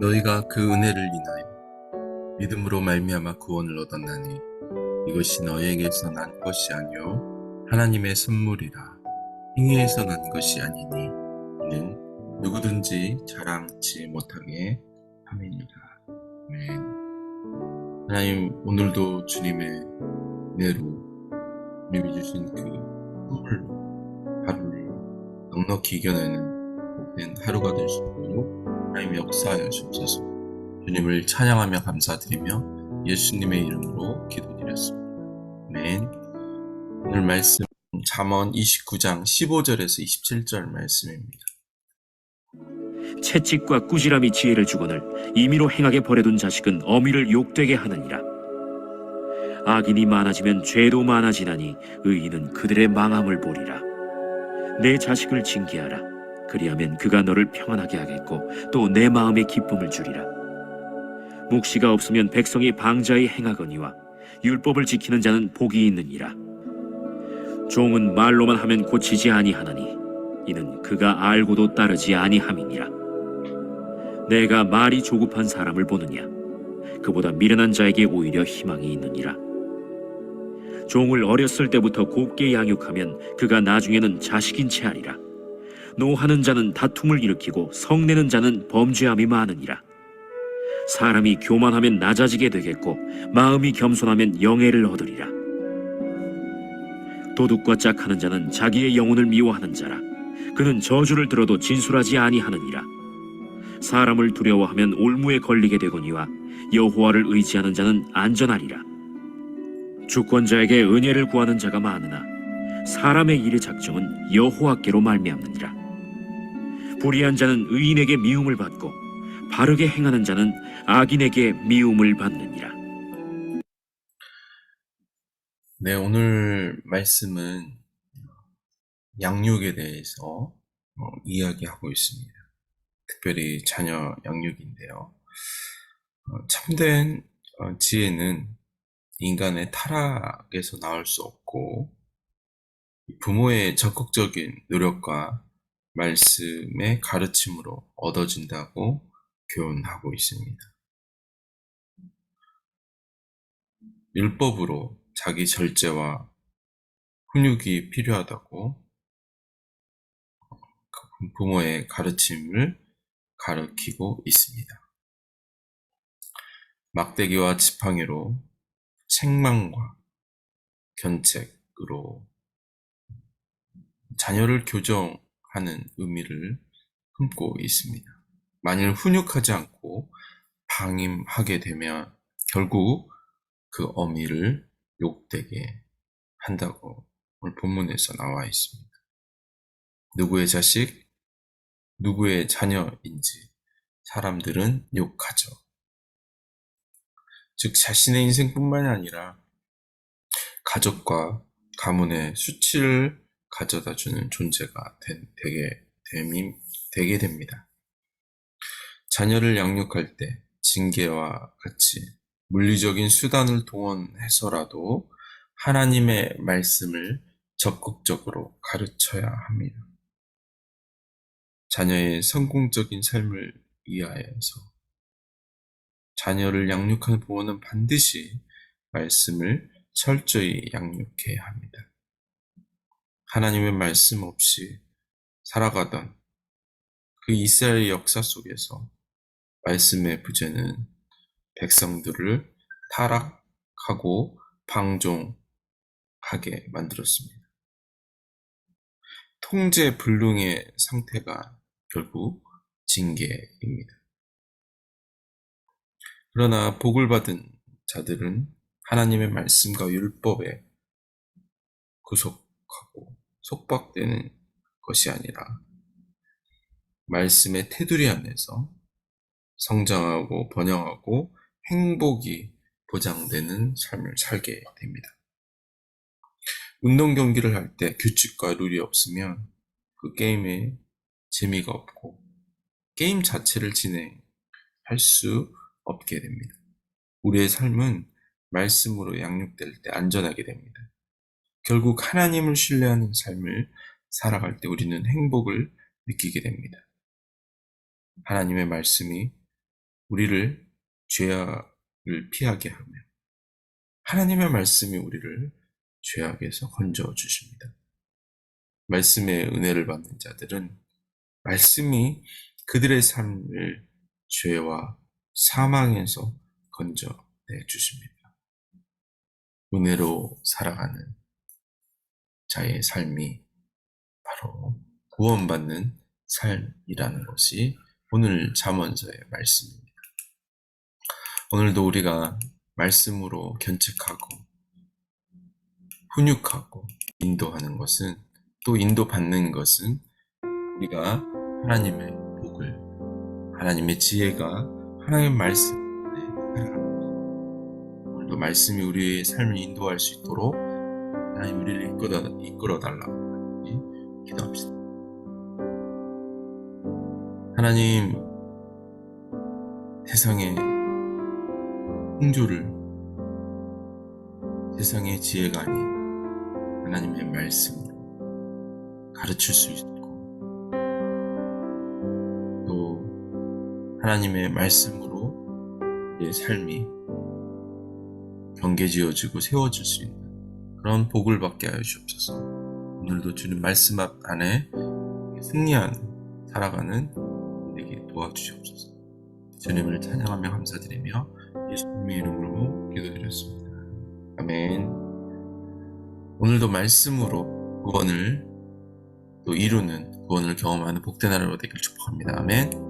너희가 그 은혜를 인하여 믿음으로 말미암아 구원을 얻었나니 이것이 너희에게서 난 것이 아니요 하나님의 선물이라 행위에서 난 것이 아니니 이는 누구든지 자랑치 못하게 함이니라. 아멘. 하나님 오늘도 주님의 은혜로 주님이 주신 그 선물로 하루를 넉넉히 이겨내는 복된 하루가 될 수 있도록 하나님 역사하여 주옵소서. 주님을 찬양하며 감사드리며 예수님의 이름으로 기도드렸습니다. 아멘. 오늘 말씀 잠언 29장 15절에서 27절 말씀입니다. 채찍과 꾸지람이 지혜를 주거늘 임의로 행하게 버려둔 자식은 어미를 욕되게 하느니라. 악인이 많아지면 죄도 많아지나니 의인은 그들의 망함을 보리라. 내 자식을 징계하라. 그리하면 그가 너를 평안하게 하겠고 또 내 마음에 기쁨을 주리라. 묵시가 없으면 백성이 방자히 행하거니와 율법을 지키는 자는 복이 있느니라. 종은 말로만 하면 고치지 아니하나니 이는 그가 알고도 따르지 아니함이니라. 내가 말이 조급한 사람을 보느냐? 그보다 미련한 자에게 오히려 희망이 있느니라. 종을 어렸을 때부터 곱게 양육하면 그가 나중에는 자식인 채 하리라. 노하는 자는 다툼을 일으키고 성내는 자는 범죄함이 많으니라. 사람이 교만하면 낮아지게 되겠고 마음이 겸손하면 영예를 얻으리라. 도둑과 짝하는 자는 자기의 영혼을 미워하는 자라. 그는 저주를 들어도 진술하지 아니하느니라. 사람을 두려워하면 올무에 걸리게 되거니와 여호와를 의지하는 자는 안전하리라. 주권자에게 은혜를 구하는 자가 많으나 사람의 일의 작정은 여호와께로 말미암느니라. 불의한 자는 의인에게 미움을 받고 바르게 행하는 자는 악인에게 미움을 받느니라. 네, 오늘 말씀은 양육에 대해서 어, 이야기하고 있습니다. 특별히 자녀 양육인데요. 어, 참된 어, 지혜는 인간의 타락에서 나올 수 없고 부모의 적극적인 노력과 말씀의 가르침으로 얻어진다고 교훈하고 있습니다. 율법으로 자기 절제와 훈육이 필요하다고 그 부모의 가르침을 가르치고 있습니다. 막대기와 지팡이로 책망과 견책으로 자녀를 교정 하는 의미를 품고 있습니다. 만일 훈육하지 않고 방임하게 되면 결국 그 어미를 욕되게 한다고 오늘 본문에서 나와 있습니다. 누구의 자식, 누구의 자녀인지 사람들은 욕하죠. 즉, 자신의 인생뿐만이 아니라 가족과 가문의 수치를 가져다 주는 존재가 된, 되게, 됨이, 되게 됩니다. 자녀를 양육할 때 징계와 같이 물리적인 수단을 동원해서라도 하나님의 말씀을 적극적으로 가르쳐야 합니다. 자녀의 성공적인 삶을 위하여서 자녀를 양육하는 부모는 반드시 말씀을 철저히 양육해야 합니다. 하나님의 말씀 없이 살아가던 그 이스라엘 역사 속에서 말씀의 부재는 백성들을 타락하고 방종하게 만들었습니다. 통제 불능의 상태가 결국 징계입니다. 그러나 복을 받은 자들은 하나님의 말씀과 율법에 구속하고 속박되는 것이 아니라 말씀의 테두리 안에서 성장하고 번영하고 행복이 보장되는 삶을 살게 됩니다. 운동 경기를 할 때 규칙과 룰이 없으면 그 게임에 재미가 없고 게임 자체를 진행할 수 없게 됩니다. 우리의 삶은 말씀으로 양육될 때 안전하게 됩니다. 결국 하나님을 신뢰하는 삶을 살아갈 때 우리는 행복을 느끼게 됩니다. 하나님의 말씀이 우리를 죄악을 피하게 하며 하나님의 말씀이 우리를 죄악에서 건져 주십니다. 말씀의 은혜를 받는 자들은 말씀이 그들의 삶을 죄와 사망에서 건져 내 주십니다. 은혜로 살아가는 자의 삶이 바로 구원받는 삶이라는 것이 오늘 잠언서의 말씀입니다. 오늘도 우리가 말씀으로 견책하고 훈육하고 인도하는 것은 또 인도받는 것은 우리가 하나님의 복을 하나님의 지혜가 하나님의 말씀에. 오늘도 말씀이 우리의 삶을 인도할 수 있도록 하나님 우리를 이끌어, 이끌어 달라고 기도합시다. 하나님 세상의 풍조를 세상의 지혜가 아닌 하나님의 말씀으로 가르칠 수 있고 또 하나님의 말씀으로 우리의 삶이 경계지어지고 세워질 수 있는 그런 복을 받게 하여 주옵소서. 오늘도 주님 말씀 앞 안에 승리하는 살아가는 되게 도와주시옵소서. 주님을 찬양하며 감사드리며 예수님의 이름으로 기도드렸습니다. 아멘. 오늘도 말씀으로 구원을 또 이루는 구원을 경험하는 복된 하루로 되길 축복합니다. 아멘.